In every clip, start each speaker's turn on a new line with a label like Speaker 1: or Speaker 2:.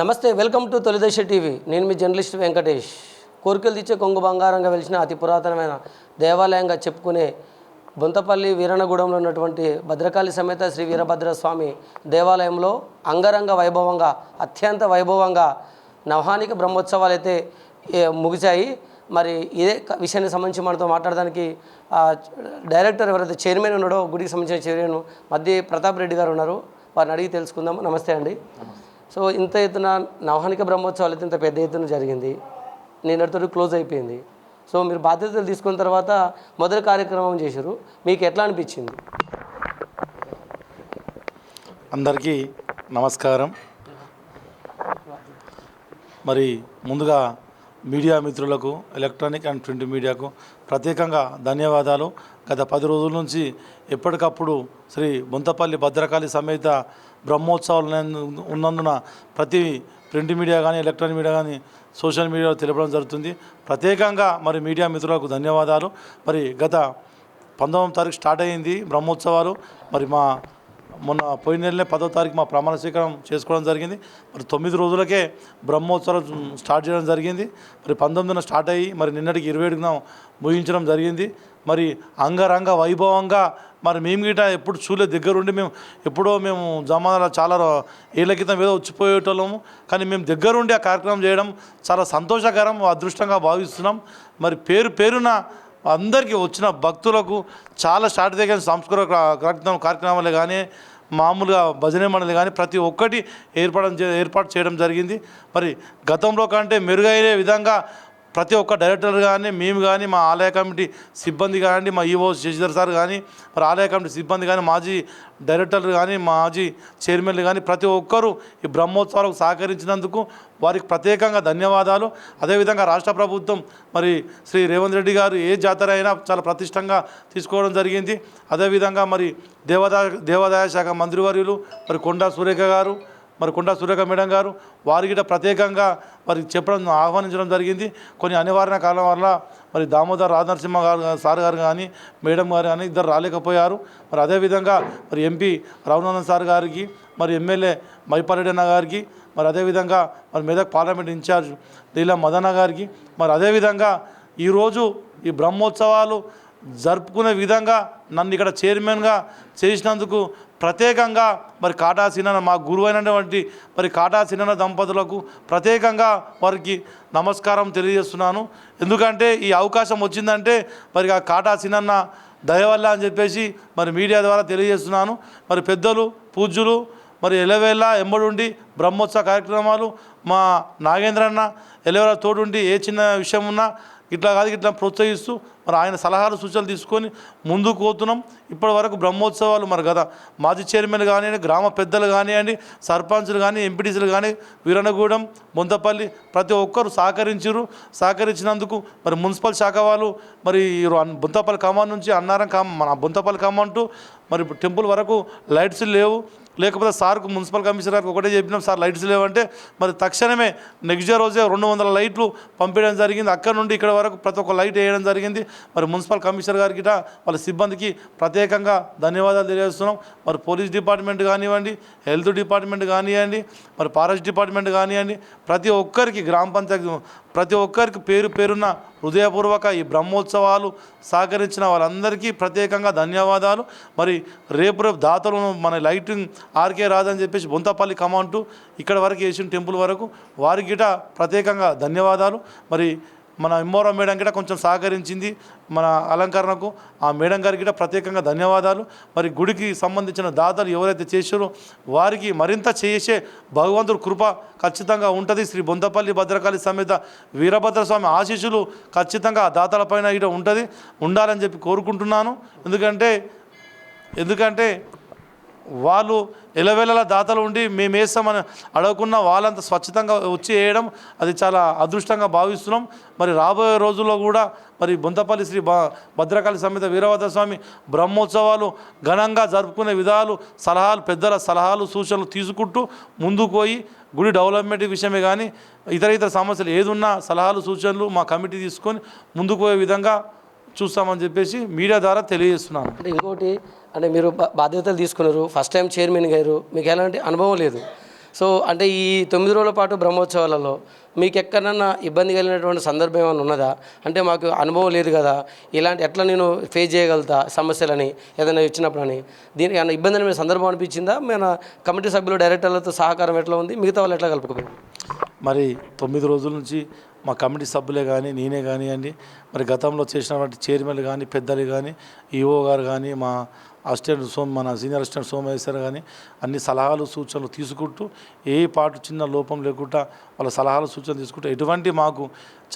Speaker 1: నమస్తే welcome to తొలిదశ TV. నేను మీ journalist Venkatesh. కోరికలు తెచ్చే కొంగు బంగారంగా వెలిసిన అతి పురాతనమైన దేవాలయంగా చెప్పుకునే బొంతపల్లి వీరణగూడెంలో ఉన్నటువంటి భద్రకాళి సమేత శ్రీ వీరభద్ర స్వామి దేవాలయంలో అంగరంగ వైభవంగా అత్యంత వైభవంగా నవహానిక బ్రహ్మోత్సవాలు అయితే ముగిశాయి. మరి ఇదే విషయాన్ని విషయానికి సంబంధించి మనతో మాట్లాడడానికి డైరెక్టర్ ఎవరైతే చైర్మన్ ఉన్నాడో గుడికి సంబంధించిన చైర్మన్ మధ్య ప్రతాప్ రెడ్డి గారు ఉన్నారు. వారిని అడిగి తెలుసుకుందాం. నమస్తే అండి. సో ఇంత ఎత్తున నవహానిక బ్రహ్మోత్సవాలు అయితే ఇంత పెద్ద ఎత్తున జరిగింది. నిన్నటితో క్లోజ్ అయిపోయింది. సో మీరు బాధ్యతలు తీసుకున్న తర్వాత మొదటి కార్యక్రమం చేశారు. మీకు ఎట్లా అనిపించింది?
Speaker 2: అందరికీ నమస్కారం. మరి ముందుగా మీడియా మిత్రులకు ఎలక్ట్రానిక్ అండ్ ప్రింట్ మీడియాకు ప్రత్యేకంగా ధన్యవాదాలు. గత పది రోజుల నుంచి ఎప్పటికప్పుడు శ్రీ బొంతపల్లి భద్రకాళి సమేత బ్రహ్మోత్సవాలు ఉన్నందున ప్రతి ప్రింట్ మీడియా కానీ ఎలక్ట్రానిక్ మీడియా కానీ సోషల్ మీడియాలో తెలపడం జరుగుతుంది. ప్రత్యేకంగా మరి మీడియా మిత్రులకు ధన్యవాదాలు. మరి గత పంతొమ్మిది తారీఖు స్టార్ట్ అయ్యింది బ్రహ్మోత్సవాలు. మరి మా మొన్న పోయిన నెలనే పదో తారీఖు మా ప్రమాణ స్వీకారం చేసుకోవడం జరిగింది. మరి తొమ్మిది రోజులకే బ్రహ్మోత్సవాలు స్టార్ట్ చేయడం జరిగింది. మరి పంతొమ్మిదిన స్టార్ట్ అయ్యి మరి నిన్నటికి ఇరవై ఏడున ముగించడం జరిగింది. మరి అంగరంగ వైభవంగా మరి మేము గిట ఎప్పుడు చూలే దగ్గరుండి మేము ఎప్పుడో మేము జమానాలో చాలా ఏళ్ళ క్రితం ఏదో వచ్చిపోయేటోళ్ళము. కానీ మేము దగ్గరుండి ఆ కార్యక్రమం చేయడం చాలా సంతోషకరం అదృష్టంగా భావిస్తున్నాం. మరి పేరు పేరున అందరికీ వచ్చిన భక్తులకు చాలా స్టార్ట్ దగ్గర సాంస్కృతిక కార్యక్రమం కార్యక్రమాలు కానీ మామూలుగా భజన మండలి కానీ ప్రతి ఒక్కటి ఏర్పడడం చే- ఏర్పాటు చేయడం జరిగింది. మరి గతంలో కంటే మెరుగయ్యే విధంగా ప్రతి ఒక్క డైరెక్టర్ కానీ మేము కానీ మా ఆలయ కమిటీ సిబ్బంది కానీ మా ఈఓ శశిధర్ సార్ కానీ మరి ఆలయ కమిటీ సిబ్బంది కానీ మాజీ డైరెక్టర్లు కానీ మాజీ చైర్మన్లు కానీ ప్రతి ఒక్కరూ ఈ బ్రహ్మోత్సవాలకు సహకరించినందుకు వారికి ప్రత్యేకంగా ధన్యవాదాలు. అదేవిధంగా రాష్ట్ర ప్రభుత్వం మరి శ్రీ రేవంత్ రెడ్డి గారు ఏ జాతర అయినా చాలా ప్రతిష్టంగా తీసుకోవడం జరిగింది. అదేవిధంగా మరి దేవాదాయ దేవాదాయ శాఖ మంత్రివర్యులు మరి కొండా సురేఖ గారు మరి కుండా సురేఖ మేడం గారు వారి గిట ప్రత్యేకంగా మరి చెప్పడం ఆహ్వానించడం జరిగింది. కొన్ని అనివార్య కాలం వల్ల మరి దామోదర్ రాజనరసింహ గారు సార్ గారు కానీ మేడం గారు కానీ ఇద్దరు రాలేకపోయారు. మరి అదేవిధంగా మరి ఎంపీ రఘునందన్ సార్ గారికి మరి ఎమ్మెల్యే మైపారెడ్డి గారికి మరి అదేవిధంగా మరి Medak parliament in charge Leela Madana గారికి మరి అదేవిధంగా ఈరోజు ఈ బ్రహ్మోత్సవాలు జరుపుకునే విధంగా నన్ను ఇక్కడ చైర్మన్గా చేసినందుకు ప్రత్యేకంగా మరి కాటా సినన మా గురువు అయినటువంటి మరి కాటా సినన దంపతులకు ప్రత్యేకంగా వారికి నమస్కారం తెలియజేస్తున్నాను. ఎందుకంటే ఈ అవకాశం వచ్చిందంటే మరి ఆ కాటా సినన్న దయవల్ల అని చెప్పేసి మరి మీడియా ద్వారా తెలియజేస్తున్నాను. మరి పెద్దలు పూజ్యులు మరి ఎలవేళ ఎంబడుండి బ్రహ్మోత్సవ కార్యక్రమాలు మా నాగేంద్రన్న ఎలవేళ తోడుండి ఏ చిన్న విషయం ఉన్నా ఇట్లా కాదు ఇట్లా ప్రోత్సహిస్తూ మరి ఆయన సలహాలు సూచనలు తీసుకొని ముందుకు పోతున్నాం. ఇప్పటి వరకు బ్రహ్మోత్సవాలు మరి కదా మాజీ చైర్మన్ కానివ్వండి గ్రామ పెద్దలు కానివ్వండి సర్పంచ్లు కానీ ఎంపీటీసీలు కానీ వీరనగూడెం బొంతపల్లి ప్రతి ఒక్కరు సహకరించారు సహకరించినందుకు మరి మున్సిపల్ శాఖ వాళ్ళు మరి ఈ బొంతపల్లి కమాన్ నుంచి అన్నారం కామ మన బొంతపల్లి కమాన్ మరి టెంపుల్ వరకు లైట్స్ లేవు. లేకపోతే సార్కు మున్సిపల్ కమిషనర్ గారికి ఒకటే చెప్పినాం సార్ లైట్స్ లేవంటే మరి తక్షణమే నెక్స్ట్ డే రోజే రెండు వందల లైట్లు పంపించడం జరిగింది. అక్కడ నుండి ఇక్కడ వరకు ప్రతి ఒక్క లైట్ వేయడం జరిగింది. మరి మున్సిపల్ కమిషనర్ గారికి వాళ్ళ సిబ్బందికి ప్రత్యేకంగా ధన్యవాదాలు తెలియజేస్తున్నాం. మరి పోలీస్ డిపార్ట్మెంట్ కానివ్వండి హెల్త్ డిపార్ట్మెంట్ కానివ్వండి మరి ఫారెస్ట్ డిపార్ట్మెంట్ కానివ్వండి ప్రతి ఒక్కరికి గ్రామ పంచాయతీ ప్రతి ఒక్కరికి పేరు పేరున్న హృదయపూర్వక ఈ బ్రహ్మోత్సవాలు సహకరించిన వాళ్ళందరికీ ప్రత్యేకంగా ధన్యవాదాలు. మరి రేపు రేపు దాతలు మన లైటింగ్ ఆర్కే రాదని చెప్పేసి బొంతపల్లి కమాంటు ఇక్కడ వరకు వేసిన టెంపుల్ వరకు వారికి గిట ప్రత్యేకంగా ధన్యవాదాలు. మరి మన ఎంబోరా మేడం గిట కొంచెం సహకరించింది మన అలంకరణకు. ఆ మేడం గారికి గిట ప్రత్యేకంగా ధన్యవాదాలు. మరి గుడికి సంబంధించిన దాతలు ఎవరైతే చేశారో వారికి మరింత చేసే భగవంతుడు కృప ఖచ్చితంగా ఉంటుంది. శ్రీ బొంతపల్లి భద్రకాళి సమేత వీరభద్ర స్వామి ఆశీస్సులు ఖచ్చితంగా ఆ దాతలపైన ఇట ఉంటుంది. ఉండాలని చెప్పి కోరుకుంటున్నాను. ఎందుకంటే ఎందుకంటే వాళ్ళు ఎలవెలల దాతలు ఉండి మేము వేస్తామని అడగకున్న వాళ్ళంత స్వచ్ఛతంగా వచ్చి వేయడం అది చాలా అదృష్టంగా భావిస్తున్నాం. మరి రాబోయే రోజుల్లో కూడా మరి బొంతపల్లి శ్రీ భద్రకాళి సమేత వీరభద్ర స్వామి బ్రహ్మోత్సవాలు ఘనంగా జరుపుకునే విధాలు సలహాలు పెద్దల సలహాలు సూచనలు తీసుకుంటూ ముందుకు పోయి గుడి డెవలప్మెంట్ విషయమే కానీ ఇతర ఇతర సమస్యలు ఏదున్నా సలహాలు సూచనలు మా కమిటీ తీసుకొని ముందుకు పోయే విధంగా చూస్తామని చెప్పేసి మీడియా ద్వారా తెలియజేస్తున్నాను.
Speaker 1: అంటే ఇంకోటి అంటే మీరు బాధ్యతలు తీసుకున్నారు ఫస్ట్ టైం చైర్మన్ గారు మీకు ఎలాంటి అనుభవం లేదు. సో అంటే ఈ తొమ్మిది రోజుల పాటు బ్రహ్మోత్సవాలలో మీకు ఎక్కడన్నా ఇబ్బంది కలిగినటువంటి సందర్భం ఏమైనా ఉన్నదా? అంటే మాకు అనుభవం లేదు కదా ఇలాంటి ఎట్లా నేను ఫేస్ చేయగలుగుతా సమస్యలని ఏదైనా వచ్చినప్పుడని దీనికి ఏమైనా ఇబ్బంది అనే సందర్భం అనిపించిందా? మన కమిటీ సభ్యులు డైరెక్టర్లతో సహకారం ఎట్లా ఉంది? మిగతా వాళ్ళు ఎట్లా కలుపుకోలేదు
Speaker 2: మరి తొమ్మిది రోజుల నుంచి మా కమిటీ సభ్యులే కానీ నేనే కానివ్వండి మరి గతంలో చేసినటువంటి చైర్మన్లు కానీ పెద్దలు కానీ ఈఓ గారు కానీ మా అసిస్టెంట్ సోమ మన సీనియర్ అసిస్టెంట్ సోమేశ్వర్ కానీ అన్ని సలహాలు సూచనలు తీసుకుంటూ ఏ పాటు చిన్న లోపం లేకుండా వాళ్ళ సలహాలు సూచనలు తీసుకుంటూ ఎటువంటి మాకు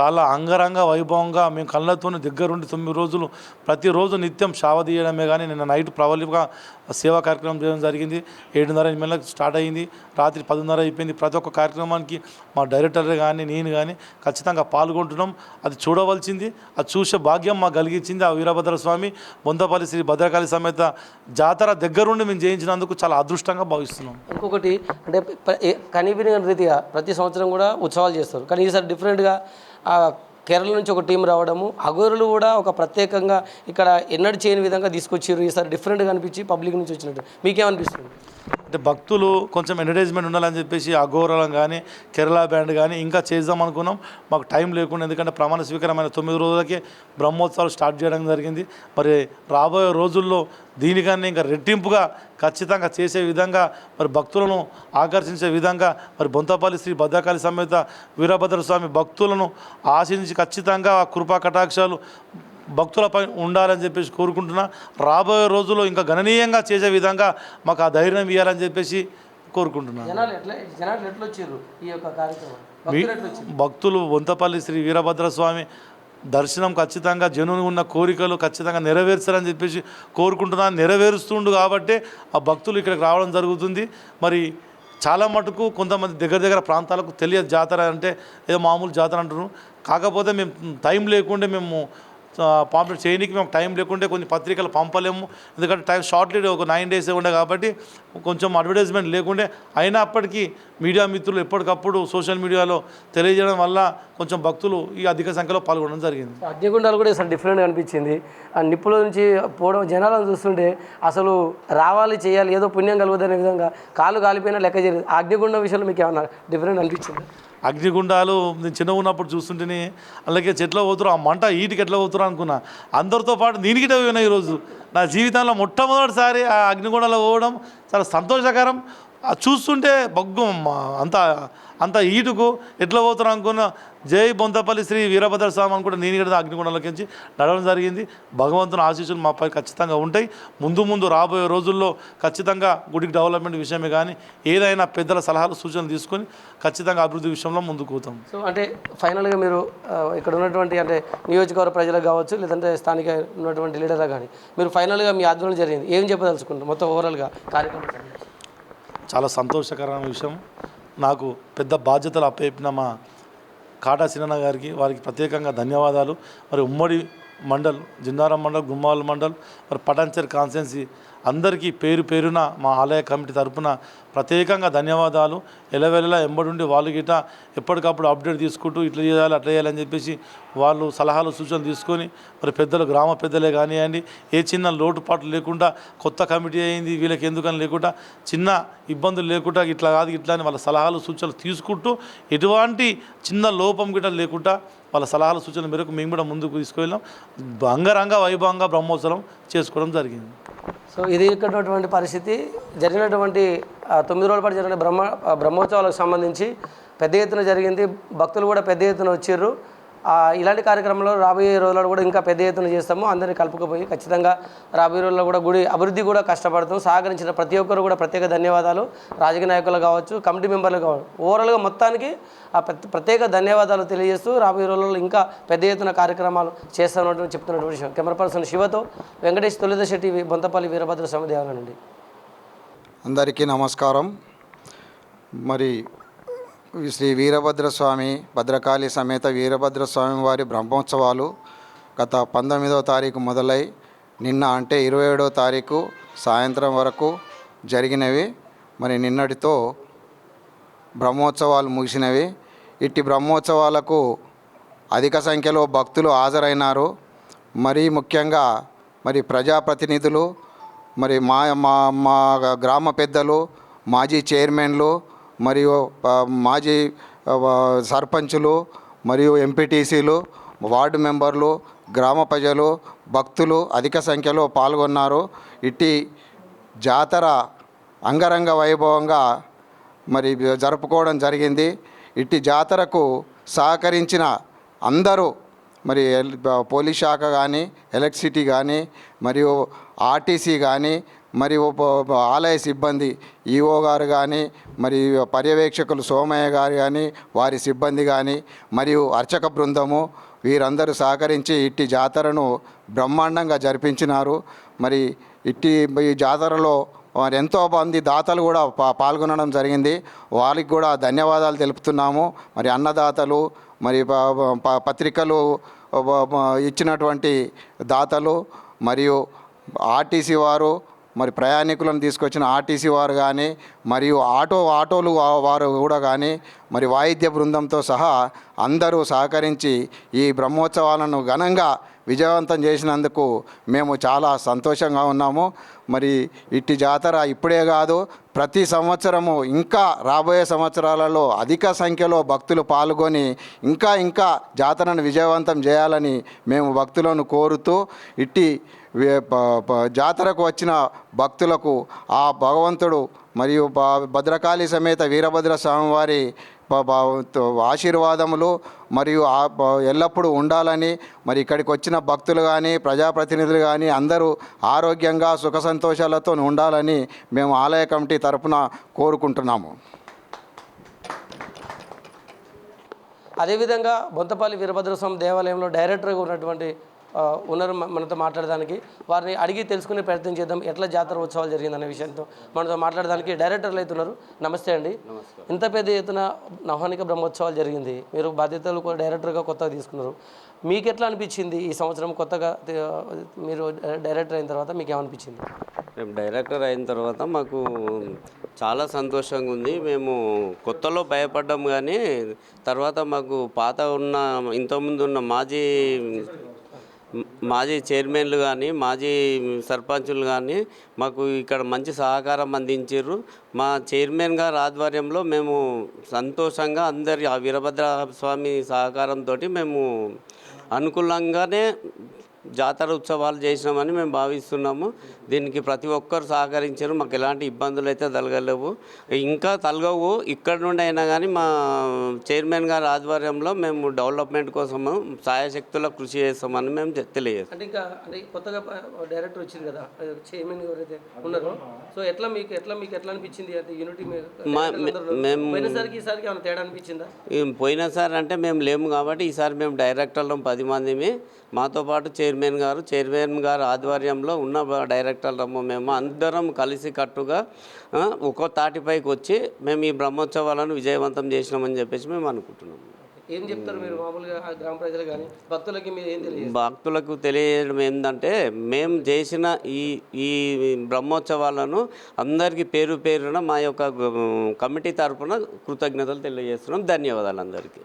Speaker 2: చాలా అంగరంగ వైభవంగా మేము కళ్ళతో దగ్గరుండి తొమ్మిది రోజులు ప్రతిరోజు నిత్యం షావ తీయడమే కానీ నిన్న నైట్ ప్రబలిగా సేవా కార్యక్రమం చేయడం జరిగింది. ఏడున్నర ఎనిమిదిలకు స్టార్ట్ అయింది. రాత్రి పదిన్నర అయిపోయింది. ప్రతి ఒక్క కార్యక్రమానికి మా డైరెక్టర్ కానీ నేను కానీ ఖచ్చితంగా పాల్గొంటున్నాం. అది చూడవలసింది. అది చూసే భాగ్యం మాకు కలిగించింది ఆ వీరభద్ర స్వామి. బొందపల్లి శ్రీ భద్రకాళి సమేత జాతర దగ్గరుండి మేము చేయించినందుకు చాలా అదృష్టంగా భావిస్తున్నాం.
Speaker 1: ఇంకొకటి అంటే ప్ర- రీతిగా ప్రతి సంవత్సరం కూడా ఉత్సవాలు చేస్తారు. కానీ ఈసారి డిఫరెంట్గా కేరళ నుంచి ఒక టీం రావడము. అగోరులు కూడా ఒక ప్రత్యేకంగా ఇక్కడ ఎన్నడూ చేయని విధంగా తీసుకొచ్చారు ఈసారి డిఫరెంట్గా అనిపించి పబ్లిక్ నుంచి వచ్చినట్టు. మీకేమనిపిస్తుంది?
Speaker 2: అంటే భక్తులు కొంచెం ఎంటర్టైన్మెంట్ ఉండాలని చెప్పేసి అఘోరలం కానీ కేరళ బ్యాండ్ కానీ ఇంకా చేద్దాం అనుకున్నాం. మాకు టైం లేకుండా ఎందుకంటే ప్రమాణ స్వీకారమైన తొమ్మిది రోజులకే బ్రహ్మోత్సవాలు స్టార్ట్ చేయడం జరిగింది. మరి రాబోయే రోజుల్లో దీనికన్నా ఇంకా రెట్టింపుగా ఖచ్చితంగా చేసే విధంగా మరి భక్తులను ఆకర్షించే విధంగా మరి బొంతపల్లి శ్రీ భద్రకాళి సమేత వీరభద్ర స్వామి భక్తులను ఆశించి ఖచ్చితంగా ఆ కృపా కటాక్షాలు భక్తులపై ఉండాలని చెప్పేసి కోరుకుంటున్నా. రాబోయే రోజుల్లో ఇంకా గణనీయంగా చేసే విధంగా మాకు ఆ ధైర్యం ఇవ్వాలని చెప్పేసి కోరుకుంటున్నాను
Speaker 1: భక్తులు
Speaker 2: బొంతపల్లి శ్రీ వీరభద్ర స్వామి దర్శనం ఖచ్చితంగా జనుని ఉన్న కోరికలు ఖచ్చితంగా నెరవేర్చాలని చెప్పేసి కోరుకుంటున్నాను నెరవేరుస్తుండు కాబట్టి ఆ భక్తులు ఇక్కడికి రావడం జరుగుతుంది. మరి చాలా మటుకు కొంతమంది దగ్గర దగ్గర ప్రాంతాలకు తెలియదు జాతర అంటే ఏదో మామూలు జాతర అంటున్నారు. కాకపోతే మేము టైం లేకుంటే మేము పాంప్లెట్ చేయడానికి మేము టైం లేకుంటే కొన్ని పత్రికలు పంపలేము. ఎందుకంటే టైం షార్ట్లీ ఒక నైన్ డేస్ ఉండే కాబట్టి కొంచెం అడ్వర్టైజ్మెంట్ లేకుండే. అయినప్పటికీ మీడియా మిత్రులు ఎప్పటికప్పుడు సోషల్ మీడియాలో తెలియజేయడం వల్ల కొంచెం భక్తులు ఈ అధిక సంఖ్యలో పాల్గొనడం జరిగింది.
Speaker 1: అగ్నిగుండాలు కూడా అసలు డిఫరెంట్గా అనిపించింది. ఆ నిప్పుల నుంచి పోవడం జనాలను చూస్తుంటే అసలు రావాలి చేయాలి ఏదో పుణ్యం కలుగుదనే విధంగా కాలు కాలిపోయినా లెక్క చేయలేదు. అగ్నిగుండం విషయంలో మీకు ఏమన్నా డిఫరెంట్ అనిపించింది?
Speaker 2: అగ్నిగుండాలు నేను చిన్న ఉన్నప్పుడు చూస్తుంటేనే అలాగే చెట్లు పోతురు ఆ మంట ఈటికి ఎట్లా పోతురు అనుకున్నా. అందరితో పాటు దీనికిటే పోయినా ఈరోజు. నా జీవితంలో మొట్టమొదటిసారి ఆ అగ్నిగుండాలో పోవడం చాలా సంతోషకరం. చూస్తుంటే బగ్గు అంత అంత ఈటుకు. ఎట్లా పోతున్నా అనుకున్న జై బొంతపల్లి శ్రీ వీరభద్ర స్వామి అనుకుంటే నేను ఇక్కడ అగ్నిగుండంలోకి నడవడం జరిగింది. భగవంతుని ఆశీస్సులు మాపై ఖచ్చితంగా ఉంటాయి. ముందు ముందు రాబోయే రోజుల్లో ఖచ్చితంగా గుడికి డెవలప్మెంట్ విషయమే కానీ ఏదైనా పెద్దల సలహాలు సూచనలు తీసుకొని ఖచ్చితంగా అభివృద్ధి విషయంలో ముందుకు పోతాం.
Speaker 1: సో అంటే ఫైనల్గా మీరు ఇక్కడ ఉన్నటువంటి అంటే నియోజకవర్గ ప్రజలకు కావచ్చు లేదంటే స్థానిక ఉన్నటువంటి లీడర్లకు కానీ మీరు ఫైనల్గా మీ ఆధ్వర్యంలో జరిగింది. ఏం చెప్పదలుచుకుంటారు మొత్తం ఓవరాల్గా కార్యక్రమం
Speaker 2: చాలా సంతోషకరమైన విషయం. నాకు పెద్ద బాధ్యతలు అప్పచెప్పిన మా కాటా సినన్న గారికి వారికి ప్రత్యేకంగా ధన్యవాదాలు. మరి ఉమ్మడి మండల్ జిన్నారం మండల్ గుమ్మాల మండల్ మరి పటాన్చర్ కాన్స్టెన్సీ అందరికీ పేరు పేరున మా ఆలయ కమిటీ తరపున ప్రత్యేకంగా ధన్యవాదాలు. ఎలవెలలా ఎంబడుండి వాళ్ళు గిట ఎప్పటికప్పుడు అప్డేట్ తీసుకుంటూ ఇట్లా చేయాలి అట్లా చేయాలని చెప్పేసి వాళ్ళు సలహాలు సూచనలు తీసుకొని మరి పెద్దలు గ్రామ పెద్దలే కానివ్వండి ఏ చిన్న లోటుపాట్లు లేకుండా కొత్త కమిటీ అయింది వీళ్ళకి ఎందుకని లేకుండా చిన్న ఇబ్బందులు లేకుండా ఇట్లా కాదు ఇట్లా అని వాళ్ళ సలహాలు సూచనలు తీసుకుంటూ ఎటువంటి చిన్న లోపం గిట్ట లేకుండా వాళ్ళ సలహాల సూచనల మేరకు మేము కూడా ముందుకు తీసుకువెళ్ళాం. అంగరంగ వైభవంగా బ్రహ్మోత్సవం చేసుకోవడం జరిగింది.
Speaker 1: సో ఇది ఇక్కడ పరిస్థితి. జరిగినటువంటి తొమ్మిది రోజుల పాటు జరిగిన బ్రహ్మ బ్రహ్మోత్సవాలకు సంబంధించి పెద్ద ఎత్తున జరిగింది. భక్తులు కూడా పెద్ద ఎత్తున వచ్చారు ఇలాంటి కార్యక్రమంలో రాబోయే రోజుల్లో కూడా ఇంకా పెద్ద ఎత్తున చేస్తాము. అందరినీ కలుపుకుపోయి ఖచ్చితంగా రాబోయే రోజుల్లో కూడా గుడి అభివృద్ధి కూడా కష్టపడతాం. సహకరించిన ప్రతి ఒక్కరు కూడా ప్రత్యేక ధన్యవాదాలు. రాజకీయ నాయకులు కావచ్చు కమిటీ మెంబర్లు కావచ్చు ఓవరాల్గా మొత్తానికి ఆ ప్రత్యేక- ప్రత్యేక ధన్యవాదాలు తెలియజేస్తూ రాబోయే రోజుల్లో ఇంకా పెద్ద ఎత్తున కార్యక్రమాలు చేస్తామన్నట్టు చెప్తున్నటువంటి విషయం. కెమెరా పర్సన్ శివతో వెంకటేష్ తొలిదశ బొంతపల్లి వీరభద్ర స్వామి దేవాలయం అండి
Speaker 3: అందరికీ నమస్కారం. మరి శ్రీ వీరభద్ర స్వామి భద్రకాళి సమేత వీరభద్ర స్వామి వారి బ్రహ్మోత్సవాలు గత పంతొమ్మిదవ తారీఖు మొదలై నిన్న అంటే ఇరవై ఏడవ తారీఖు సాయంత్రం వరకు జరిగినవి. మరి నిన్నటితో బ్రహ్మోత్సవాలు ముగిసినవి. ఇట్టి బ్రహ్మోత్సవాలకు అధిక సంఖ్యలో భక్తులు హాజరైనారు. మరీ ముఖ్యంగా మరి ప్రజాప్రతినిధులు మరి మా మా మా గ్రామ పెద్దలు మాజీ చైర్మన్లు మరియు మాజీ సర్పంచులు మరియు ఎంపీటీసీలు వార్డు మెంబర్లు గ్రామ ప్రజలు భక్తులు అధిక సంఖ్యలో పాల్గొన్నారు. ఇట్టి జాతర అంగరంగ వైభవంగా మరి జరుపుకోవడం జరిగింది. ఇట్టి జాతరకు సహకరించిన అందరూ మరి ఎల్- పోలీస్ శాఖ కానీ ఎలక్ట్రిసిటీ కానీ మరియు ఆర్టీసీ కానీ మరి ఆలయ సిబ్బంది ఈఓ గారు కానీ మరి పర్యవేక్షకులు సోమయ్య గారు కానీ వారి సిబ్బంది కానీ మరియు అర్చక బృందము వీరందరూ సహకరించి ఇట్టి జాతరను బ్రహ్మాండంగా జరిపించినారు. మరి ఇట్టి ఈ జాతరలో మరి ఎంతో మంది దాతలు కూడా పా పాల్గొనడం జరిగింది. వారికి కూడా ధన్యవాదాలు తెలుపుతున్నాము. మరి అన్నదాతలు మరి పత్రికలు ఇచ్చినటువంటి దాతలు మరియు ఆర్టీసీ వారు మరి ప్రయాణికులను తీసుకొచ్చిన ఆర్టీసీ వారు కానీ మరియు ఆటో ఆటోలు వారు కూడా కానీ మరి వాయిద్య బృందంతో సహా అందరూ సహకరించి ఈ బ్రహ్మోత్సవాలను ఘనంగా విజయవంతం చేసినందుకు మేము చాలా సంతోషంగా ఉన్నాము. మరి ఇట్టి జాతర ఇప్పుడే కాదు ప్రతి సంవత్సరము ఇంకా రాబోయే సంవత్సరాలలో అధిక సంఖ్యలో భక్తులు పాల్గొని ఇంకా ఇంకా జాతరను విజయవంతం చేయాలని మేము భక్తులను కోరుతూ ఇట్టి జాతరకు వచ్చిన భక్తులకు ఆ భగవంతుడు మరియు భద్రకాళి సమేత వీరభద్ర స్వామి వారి ఆశీర్వాదములు మరియు ఎల్లప్పుడూ ఉండాలని మరి ఇక్కడికి వచ్చిన భక్తులు కానీ ప్రజాప్రతినిధులు కానీ అందరూ ఆరోగ్యంగా సుఖ సంతోషాలతో ఉండాలని మేము ఆలయ కమిటీ తరపున కోరుకుంటున్నాము.
Speaker 1: అదేవిధంగా బొంతపల్లి వీరభద్రస్వామి దేవాలయంలో డైరెక్టర్గా ఉన్నటువంటి ఉన్నారు మనతో మాట్లాడడానికి. వారిని అడిగి తెలుసుకునే ప్రయత్నం చేద్దాం. ఎట్లా జాతర ఉత్సవాలు జరిగిందనే విషయంతో మనతో మాట్లాడడానికి డైరెక్టర్లు అవుతున్నారు. నమస్తే అండి. ఇంత పెద్ద ఎత్తున నవహానిక బ్రహ్మోత్సవాలు జరిగింది. మీరు బాధ్యతలు కూడా డైరెక్టర్గా కొత్తగా తీసుకున్నారు. మీకు ఎట్లా అనిపించింది ఈ సంవత్సరం కొత్తగా మీరు డైరెక్టర్ అయిన తర్వాత మీకు ఏమనిపించింది?
Speaker 4: మేము డైరెక్టర్ అయిన తర్వాత మాకు చాలా సంతోషంగా ఉంది. మేము కొత్తలో భయపడ్డాం కానీ తర్వాత మాకు పాత ఉన్న ఇంతకుముందు ఉన్న మాజీ మాజీ చైర్మన్లు కానీ మాజీ సర్పంచులు కానీ మాకు ఇక్కడ మంచి సహకారం అందించారు. మా చైర్మన్ గారి ఆధ్వర్యంలో మేము సంతోషంగా అందరి ఆ వీరభద్ర స్వామి సహకారంతో మేము అనుకూలంగానే జాతర ఉత్సవాలు చేసినామని మేము భావిస్తున్నాము. దీనికి ప్రతి ఒక్కరు సహకరించారు. మాకు ఎలాంటి ఇబ్బందులు అయితే తలగలేవు. ఇంకా తలగవు. ఇక్కడ నుండి అయినా కానీ మా చైర్మన్ గారి ఆధ్వర్యంలో మేము డెవలప్మెంట్ కోసము సాయశక్తుల కృషి చేస్తామని మేము తెలియజేస్తాం.
Speaker 1: అంటే ఇంకా అంటే కొత్తగా డైరెక్టర్ వచ్చింది కదా చైర్మన్ ఎవరైతే ఉన్నారో సో ఎట్లా మీకు ఎట్లా మీకు ఎట్లా అనిపించింది? అంటే యూనిటీ.
Speaker 4: మేము-
Speaker 1: పోయినసారికి ఈసారికి ఏమైనా తేడా అనిపించిందా?
Speaker 4: పోయినసారి అంటే మేము లేము కాబట్టి ఈసారి మేము డైరెక్టర్లం పది మందిమి. మాతో పాటు చైర్మన్ గారు చైర్మన్ గారు ఆధ్వర్యంలో ఉన్న బ- డైరెక్టర్లము మేము అందరం కలిసి కట్టుగా ఒక్కో తాటిపైకి వచ్చి మేము ఈ బ్రహ్మోత్సవాలను విజయవంతం చేసినామని చెప్పేసి మేము అనుకుంటున్నాము
Speaker 1: ఏం చెప్తారు మీరు మామూలుగా గ్రామ ప్రజలు కానీ? భక్తులకి మీరు ఏం తెలియదు
Speaker 4: భక్తులకు తెలియజేయడం ఏంటంటే మేము చేసిన ఈ ఈ బ్రహ్మోత్సవాలను అందరికీ పేరు పేరున మా యొక్క కమిటీ తరపున కృతజ్ఞతలు తెలియజేస్తున్నాం. ధన్యవాదాలు అందరికీ.